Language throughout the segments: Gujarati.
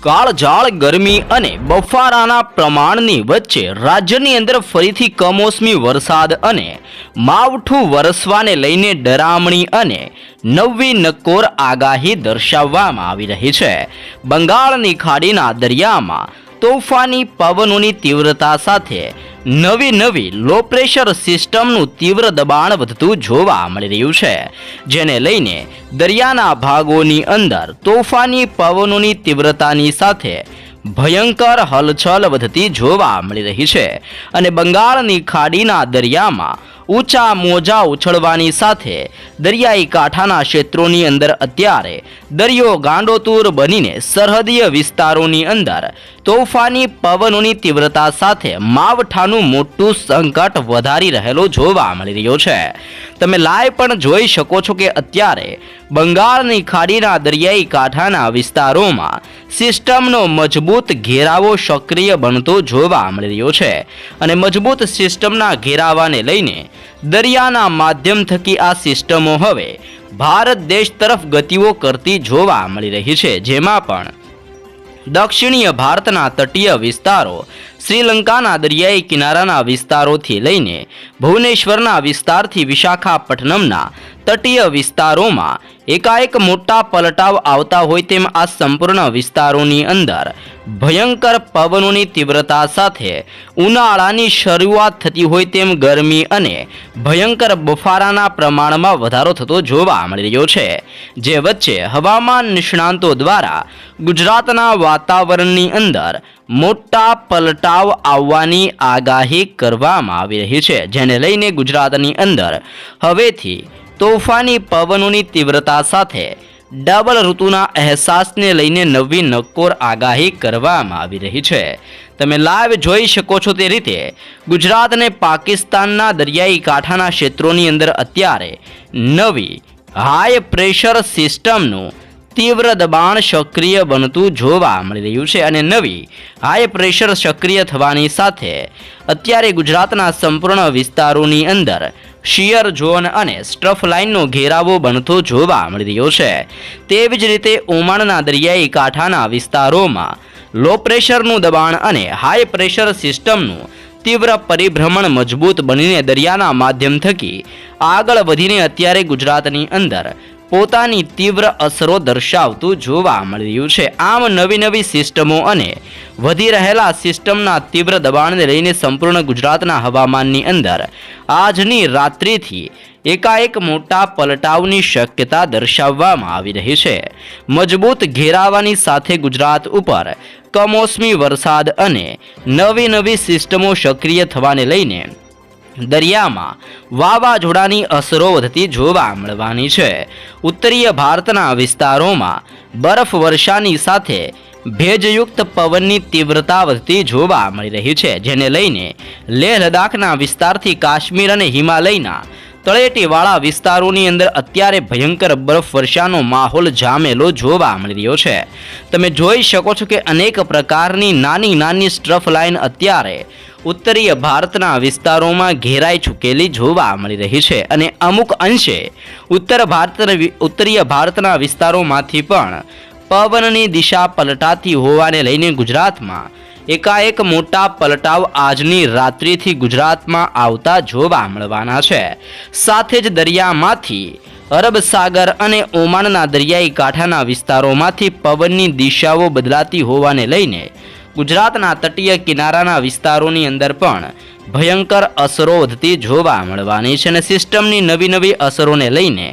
કાળઝાળ ગરમી અને બફારાના પ્રમાણની વચ્ચે રાજ્યની અંદર ફરીથી કમોસમી વરસાદ અને માવઠું વરસવાને લઈને ડરામણી અને નવી નકોર આગાહી દર્શાવવામાં આવી રહી છે. બંગાળની ખાડીના દરિયામાં તોફાની પવનોની તીવ્રતા સાથે નવી નવી લો પ્રેશર સિસ્ટમનું તીવ્ર દબાણ વધતું જોવા મળી રહ્યું છે. જેને લઈને દરિયાના ભાગોની અંદર તોફાની પવનોની તીવ્રતાની સાથે ભયંકર હલચલ વધતી જોવા મળી રહી છે. અને બંગાળની ખાડીના દરિયામાં ઊંચા મોજા ઉછળવાની સાથે દરિયાઈ કાંઠાના ક્ષેત્રોની અંદર અત્યારે દરિયો ગાંડોતૂર બનીને સરહદીય વિસ્તારોની અંદર તોફાની પવનોની તીવ્રતા સાથે માવઠાનું મોટું સંકટ વધારી રહેલો જોવા મળી રહ્યો છે. તમે લાઈવ પણ જોઈ શકો છો કે અત્યારે બંગાળની ખાડીના દરિયાઈ કાંઠાના વિસ્તારોમાં સિસ્ટમનો મજબૂત ઘેરાવો સક્રિય બનતો જોવા મળી રહ્યો છે. અને મજબૂત સિસ્ટમના ઘેરાવાને લઈને દરિયાના માધ્યમ થકી આ સિસ્ટમો હવે ભારત દેશ તરફ ગતિઓ કરતી જોવા મળી રહી છે. જેમાં પણ દક્ષિણીય ભારતના તટીય વિસ્તારો શ્રીલંકાના દરિયાઈ કિનારાના વિસ્તારોથી લઈને ભુવનેશ્વરના વિસ્તારથી વિશાખાપટ્ટનમના તટીય વિસ્તારોમાં એકાએક મોટા પલટાવ આવતા હોય તેમ આ સંપૂર્ણ વિસ્તારોની અંદર ભયંકર પવનોની તીવ્રતા સાથે ઉનાળાની શરૂઆત થતી હોય તેમ ગરમી અને ભયંકર બફારાના પ્રમાણમાં વધારો થતો જોવા મળી રહ્યો છે, જે વચ્ચે હવામાન નિષ્ણાંતો દ્વારા ગુજરાતના વાતાવરણની અંદર મોટા પલટાવ આવવાની આગાહી કરવામાં આવી રહી છે, જેને લઈને ગુજરાતની અંદર હવેથી તોફાની પવનોની તીવ્રતા સાથે ડબલ ઋતુના અહેસાસને લઈને નવી નક્કોર આગાહી કરવામાં આવી રહી છે. તમે લાઈવ જોઈ શકો છો તે રીતે ગુજરાત અને પાકિસ્તાનના દરિયાઈ કાંઠાના ક્ષેત્રોની અંદર અત્યારે નવી હાઈ પ્રેશર સિસ્ટમનું તીવ્ર દબાણ સક્રિય બનતું જોવા મળી રહ્યું છે અને નવી હાઈ પ્રેશર સક્રિય થવાની સાથે અત્યારે ગુજરાતના સંપૂર્ણ વિસ્તારોની અંદર શિયર ઝોન અને સ્ટ્રફ લાઇનનો ઘેરાવો બનતો જોવા મળી રહ્યો છે. તેવી જ રીતે ઓમાણના દરિયાઈ કાંઠાના વિસ્તારોમાં લો પ્રેશરનું દબાણ અને હાઈ પ્રેશર સિસ્ટમનું તીવ્ર પરિભ્રમણ મજબૂત બનીને દરિયાના માધ્યમ થકી આગળ વધીને અત્યારે ગુજરાતની અંદર પોતાની તીવ્ર અસરો દર્શાવતું જોવા મળી રહ્યું છે. આમ નવી નવી સિસ્ટમો અને વધી રહેલા સિસ્ટમના તીવ્ર દબાણને લઈને સંપૂર્ણ ગુજરાતના હવામાનની અંદર આજની રાત્રિથી એકાએક મોટા પલટાવની શક્યતા દર્શાવવામાં આવી રહી છે. મજબૂત ઘેરાવાની સાથે ગુજરાત ઉપર કમોસમી વરસાદ અને નવી નવી સિસ્ટમો સક્રિય થવાને લઈને દરિયામાં વાવાઝોડાની અસરો વધતી જોવા મળવાની છે. ઉત્તરીય ભારતના વિસ્તારોમાં બરફવર્ષાની સાથે ભેજયુક્ત પવનની તીવ્રતા વધતી જોવા મળી રહી છે, જેને લઈને લેહ લદ્દાખના વિસ્તારથી કાશ્મીર અને હિમાલયના તળેટીવાળા વિસ્તારોની અંદર અત્યારે ભયંકર બરફવર્ષાનો માહોલ જામેલો જોવા મળી રહ્યો છે. તમે જોઈ શકો છો કે અનેક પ્રકારની નાની નાની સ્ટ્રફ લાઇન અત્યારે ઉત્તરીય ભારતના વિસ્તારોમાં ઘેરાઈ ચૂકેલી જોવા મળી રહી છે અને અમુક અંશે ઉત્તર ભારત ઉત્તરીય ભારતના વિસ્તારોમાંથી પણ પવનની દિશા પલટાતી હોવાને લઈને ગુજરાતમાં એકાએક મોટા પલટાવ આજની રાત્રિથી ગુજરાતમાં આવતા જોવા મળવાના છે. સાથે જ દરિયામાંથી અરબ સાગર અને ઓમાનના દરિયાઈ કાંઠાના વિસ્તારોમાંથી પવનની દિશાઓ બદલાતી હોવાને લઈને ગુજરાતના તટીય કિનારાના વિસ્તારોની અંદર પણ ભયંકર અસરો વધતી જોવા મળવાની છે અને સિસ્ટમની નવી નવી અસરોને લઈને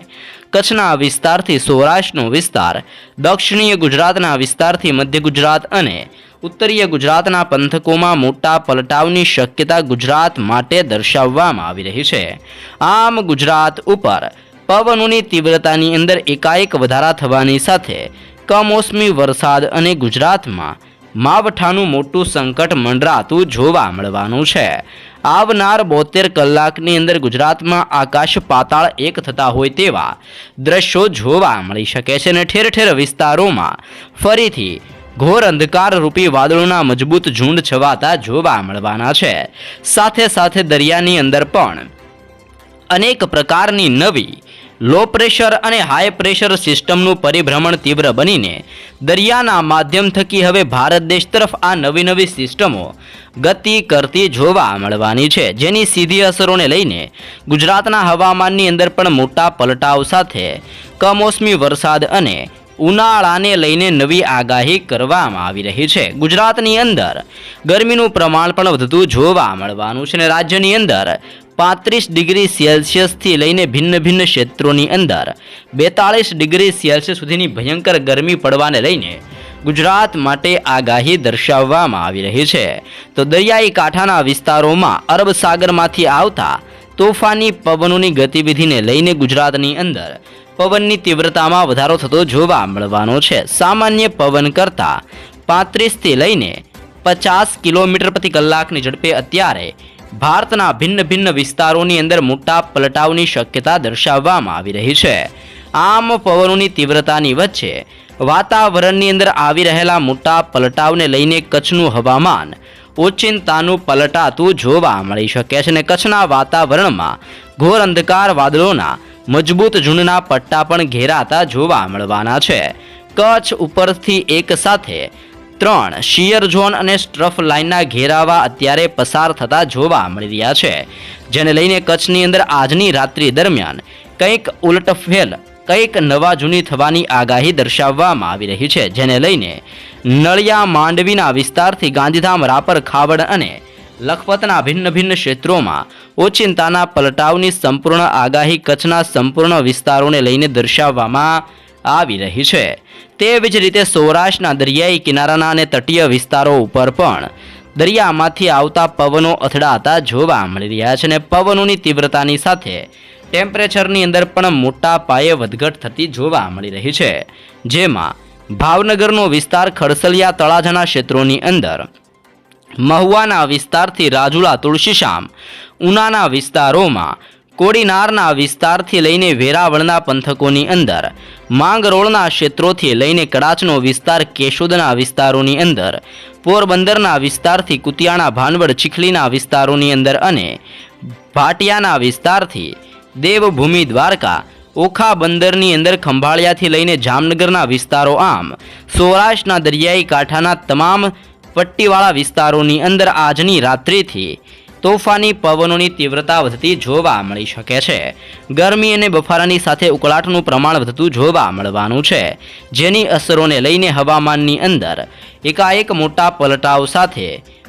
કચ્છના વિસ્તારથી સૌરાષ્ટ્રનો વિસ્તાર, દક્ષિણીય ગુજરાતના વિસ્તારથી મધ્ય ગુજરાત અને ઉત્તરીય ગુજરાતના પંથકોમાં મોટા પલટાવની શક્યતા ગુજરાત માટે દર્શાવવામાં આવી રહી છે. આમ ગુજરાત ઉપર પવનોની તીવ્રતાની અંદર એકાએક વધારા થવાની સાથે કમોસમી વરસાદ અને ગુજરાતમાં માવઠાનું મોટું સંકટ મંડરાતું જોવા મળવાનું છે. આવનાર બોતેર કલાકની અંદર ગુજરાતમાં આકાશ પાતાળ એક થતા હોય તેવા દ્રશ્યો જોવા મળી શકે છે અને ઠેર ઠેર વિસ્તારોમાં ફરીથી ઘોર અંધકાર રૂપી વાદળોના મજબૂત ઝુંડ છવાતા જોવા મળવાના છે. સાથે સાથે દરિયાની અંદર પણ અનેક પ્રકારની નવી લો પ્રેશર અને હાઈ પ્રેશર સિસ્ટમનું પરિભ્રમણ તીવ્ર બનીને દરિયાના માધ્યમ થકી હવે ભારત દેશ તરફ આ નવી નવી સિસ્ટમો ગતિ કરતી જોવા મળવાની છે, જેની સીધી અસરોને લઈને ગુજરાતના હવામાનની અંદર પણ મોટા પલટાવ સાથે કમોસમી વરસાદ અને ઉનાળાને લઈને નવી આગાહી કરવામાં આવી રહી છે. ગુજરાતની અંદર ગરમીનું પ્રમાણ પણ વધતું જોવા મળવાનું છે અને રાજ્યની અંદર પાંત્રીસ ડિગ્રી સેલ્સિયસથી લઈને ભિન્ન ભિન્ન ક્ષેત્રોની અંદર બેતાળીસ ડિગ્રી સેલ્સિયસ સુધીની ભયંકર ગરમી પડવાને લઈને ગુજરાત માટે આગાહી દર્શાવવામાં આવી રહી છે. તો દરિયાઈ કાંઠાના વિસ્તારોમાં અરબ સાગરમાંથી આવતા તોફાની પવનોની ગતિવિધિને લઈને ગુજરાતની અંદર પવનની તીવ્રતામાં વધારો થતો જોવા મળવાનો છે. સામાન્ય પવન કરતાં પાંત્રીસથી લઈને પચાસ કિલોમીટર પ્રતિ કલાકની ઝડપે અત્યારે ભારતના ભિન્ન ભિન્ન વિસ્તારોની અંદર મોટા પલટાવની શક્યતા દર્શાવવામાં આવી રહી છે. આમ પવનોની તીવ્રતાની વચ્ચે વાતાવરણની અંદર આવી રહેલા મોટા પલટાવને લઈને કચ્છનું હવામાન ઓચિંતાનું પલટાતું જોવા મળી શકે છે અને કચ્છના વાતાવરણમાં ઘોર અંધકાર વાદળોના મજબૂત ઝૂંડના પટ્ટા પણ ઘેરાતા જોવા મળવાના છે. કચ્છ ઉપરથી એક સાથે ત્રણ શિયર ઝોન અને સ્ટ્રફ લાઇનના ઘેરાવા અત્યારે પસાર થતા જોવા મળી રહ્યા છે. જેને લઈને કચ્છની અંદર આજની રાત્રિ દરમિયાન કંઈક ઉલટફેલ કંઈક નવા જૂની થવાની આગાહી દર્શાવવામાં આવી રહી છે. જેને લઈને નળિયા માંડવીના વિસ્તારથી ગાંધીધામ, રાપર, ખાવડ અને લખપતના ભિન્ન ભિન્ન ક્ષેત્રોમાં ઓચિંતાના પલટાવની સંપૂર્ણ આગાહી કચ્છના સંપૂર્ણ વિસ્તારોને લઈને દર્શાવવામાં આવી રહી છે. તેવી જ રીતે સૌરાષ્ટ્રના દરિયાઈ કિનારાના અને તટીય વિસ્તારો ઉપર પણ દરિયામાંથી આવતા પવનો અથડાતા જોવા મળી રહ્યા છે અને પવનોની તીવ્રતાની સાથે ટેમ્પરેચરની અંદર પણ મોટા પાયે વધઘટ થતી જોવા મળી રહી છે. જેમાં ભાવનગરનો વિસ્તાર ખડસલિયા તળાજાના ક્ષેત્રોની અંદર મહુવાના વિસ્તારથી રાજુલા તુલસીશ્યામ ઉનાના વિસ્તારોમાં, કોડીનારના વિસ્તારથી લઈને વેરાવળના પંથકોની અંદર, માંગરોળના ક્ષેત્રોથી લઈને કડાચનો વિસ્તાર, કેશોદના વિસ્તારોની અંદર, પોરબંદરના વિસ્તારથી કુતિયાણા, ભાનવડ, ચીખલીના વિસ્તારોની અંદર અને ભાટિયાના વિસ્તારથી દેવભૂમિ દ્વારકા, ઓખા બંદરની અંદર ખંભાળિયાથી લઈને જામનગરના વિસ્તારો આમ, સૌરાષ્ટ્રના દરિયાઈ કાંઠાના તમામ પટ્ટીવાળા વિસ્તારોની અંદર આજની રાત્રિથી તોફાની પવનોની તીવ્રતા વધતી જોવા મળી શકે છે. ગરમી અને બફારાની સાથે ઉકળાટનું પ્રમાણ વધતું જોવા મળવાનું છે. જેની અસરોને લઈને હવામાનની અંદર એકાએક મોટા પલટાવ સાથે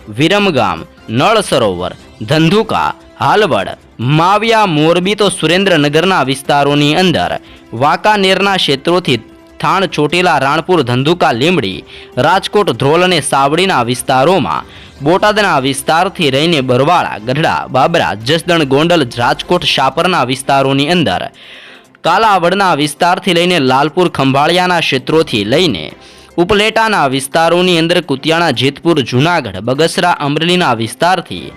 વિરમગામ, નળ સરોવર, ધંધુકા, હાલવડ, માવિયા મોરબી તો સુરેન્દ્રનગરના વિસ્તારોની અંદર વાંકાનેરના ક્ષેત્રોથી થાણ ચોટીલા રાણપુર ધંધુકા લીમડી, રાજકોટ ધ્રોલ અને સાવડીના વિસ્તારોમાં બોટાદના વિસ્તારથી રહીને બરવાળા, ગઢડા, બાબરા, જસદણ, ગોંડલ, રાજકોટ, શાપરના વિસ્તારોની અંદર કાલાવડના વિસ્તારથી લઈને લાલપુર, ખંભાળિયાના ક્ષેત્રોથી લઈને ઉપલેટાના વિસ્તારોની અંદર કુતિયાણા, જેતપુર, જૂનાગઢ, બગસરા, અમરેલીના વિસ્તારથી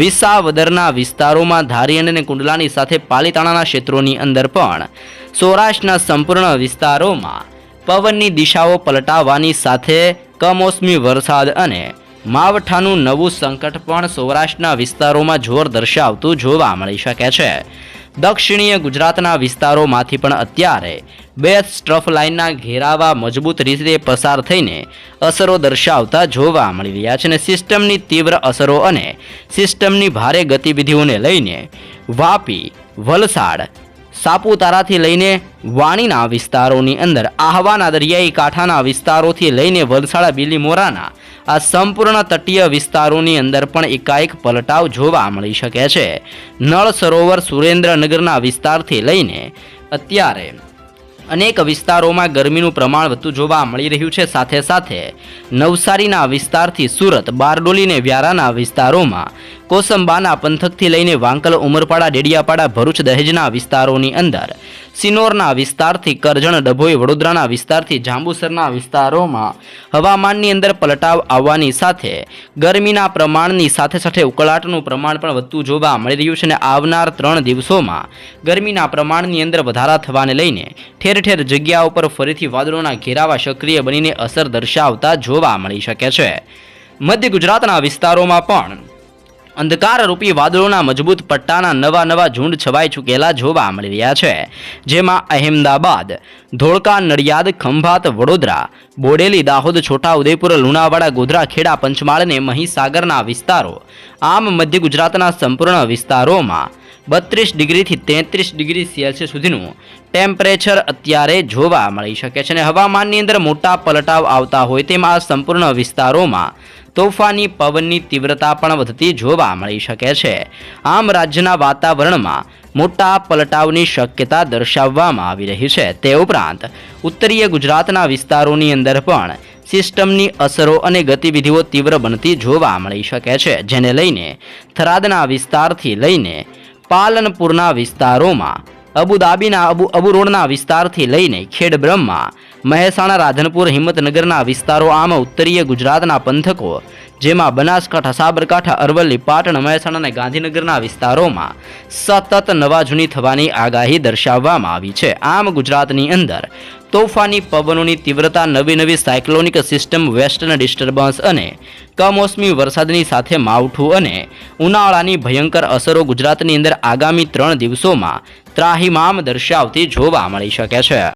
વિસાવદરના વિસ્તારોમાં ધારી અને કુંડલાની સાથે પાલીતાણાના ક્ષેત્રોની અંદર પણ સૌરાષ્ટ્રના સંપૂર્ણ વિસ્તારોમાં પવનની દિશાઓ પલટાવવાની સાથે કમોસમી વરસાદ અને માવઠાનું નવું સંકટ પણ સૌરાષ્ટ્રના વિસ્તારોમાં જોર દર્શાવતું જોવા મળી શકે છે. દક્ષિણીય ગુજરાતના વિસ્તારોમાંથી પણ અત્યારે બે સ્ટ્રફ લાઇનના ઘેરાવા મજબૂત રીતે પસાર થઈને અસરો દર્શાવતા જોવા મળી રહ્યા છે અને સિસ્ટમની તીવ્ર અસરો અને સિસ્ટમની ભારે ગતિવિધિઓને લઈને વાપી, વલસાડ સાપુતારાથી લઈને વાણીના વિસ્તારોની અંદર, આહવાના દરિયાઈ કાંઠાના વિસ્તારોથી લઈને વલસાડા, બિલીમોરાના આ સંપૂર્ણ તટીય વિસ્તારોની અંદર પણ એકાએક પલટાવ જોવા મળી શકે છે. નળ સરોવર સુરેન્દ્રનગરના વિસ્તારથી લઈને અત્યારે અનેક વિસ્તારોમાં ગરમીનું પ્રમાણ વધતું જોવા મળી રહ્યું છે. સાથે સાથે નવસારીના વિસ્તારથી સુરત, બારડોલીને વ્યારાના વિસ્તારોમાં કોસંબાના પંથકથી લઈને વાંકલ, ઉમરપાડા, ડેડિયાપાડા, ભરૂચ દહેજના વિસ્તારોની અંદર સિનોરના વિસ્તારથી કરજણ, ડભોઈ, વડોદરાના વિસ્તારથી જાંબુસરના વિસ્તારોમાં હવામાનની અંદર પલટાવ આવવાની સાથે ગરમીના પ્રમાણની સાથે સાથે ઉકળાટનું પ્રમાણ પણ વધતું જોવા મળી રહ્યું છે અને આવનાર ત્રણ દિવસોમાં ગરમીના પ્રમાણની અંદર વધારા થવાને લઈને ઠેર ઠેર જગ્યા ઉપર ફરીથી વાદળોના ઘેરાવા સક્રિય બનીને અસર દર્શાવતા જોવા મળી શકે છે. મધ્ય ગુજરાતના વિસ્તારોમાં પણ અંધકારરૂપી વાદળોના મજબૂત પટ્ટાના નવા નવા ઝુંડ છવાઈ ચૂકેલા જોવા મળી રહ્યા છે. જેમાં અહેમદાબાદ, ધોળકા નડિયાદ, ખંભાત, વડોદરા, બોડેલી, દાહોદ છોટા ઉદેપુર લુણાવાડા, ગોધરા, ખેડા પંચમાળ અને મહીસાગરના વિસ્તારો આમ મધ્ય ગુજરાતના સંપૂર્ણ વિસ્તારોમાં બત્રીસ ડિગ્રીથી તેત્રીસ ડિગ્રી સેલ્સિયસ સુધીનું ટેમ્પરેચર અત્યારે જોવા મળી શકે છે અને હવામાનની અંદર મોટા પલટાવ આવતા હોય તેમાં સંપૂર્ણ વિસ્તારોમાં તોફાની પવનની તીવ્રતા પણ વધતી જોવા મળી શકે છે. આમ રાજ્યના વાતાવરણમાં મોટા પલટાવની શક્યતા દર્શાવવામાં આવી રહી છે. તે ઉપરાંત ઉત્તરીય ગુજરાતના વિસ્તારોની અંદર પણ સિસ્ટમની અસરો અને ગતિવિધિઓ તીવ્ર બનતી જોવા મળી શકે છે, જેને લઈને થરાદના વિસ્તારથી લઈને પાલનપુરના વિસ્તારોમાં, અબુધાબીના અબુ અબુ રોડના વિસ્તારથી લઈને ખેડબ્રહ્મા, મહેસાણા, રાધનપુર, હિંમતનગરના વિસ્તારો, આમ ઉત્તરીય ગુજરાતના પંથકો જેમાં બનાસકાંઠા, સાબરકાંઠા, અરવલ્લી, પાટણ, મહેસાણા અને ગાંધીનગરના વિસ્તારોમાં સતત નવા જૂની થવાની આગાહી દર્શાવવામાં આવી છે. આમ ગુજરાતની અંદર તોફાની પવનોની તીવ્રતા નવી નવી સાયક્લોનિક સિસ્ટમ, વેસ્ટર્ન ડિસ્ટર્બન્સ અને કમોસમી વરસાદની સાથે માવઠું અને ઉનાળાની ભયંકર અસરો ગુજરાતની અંદર આગામી ત્રણ દિવસોમાં ત્રાહિમામ દર્શાવતી જોવા મળી શકે છે.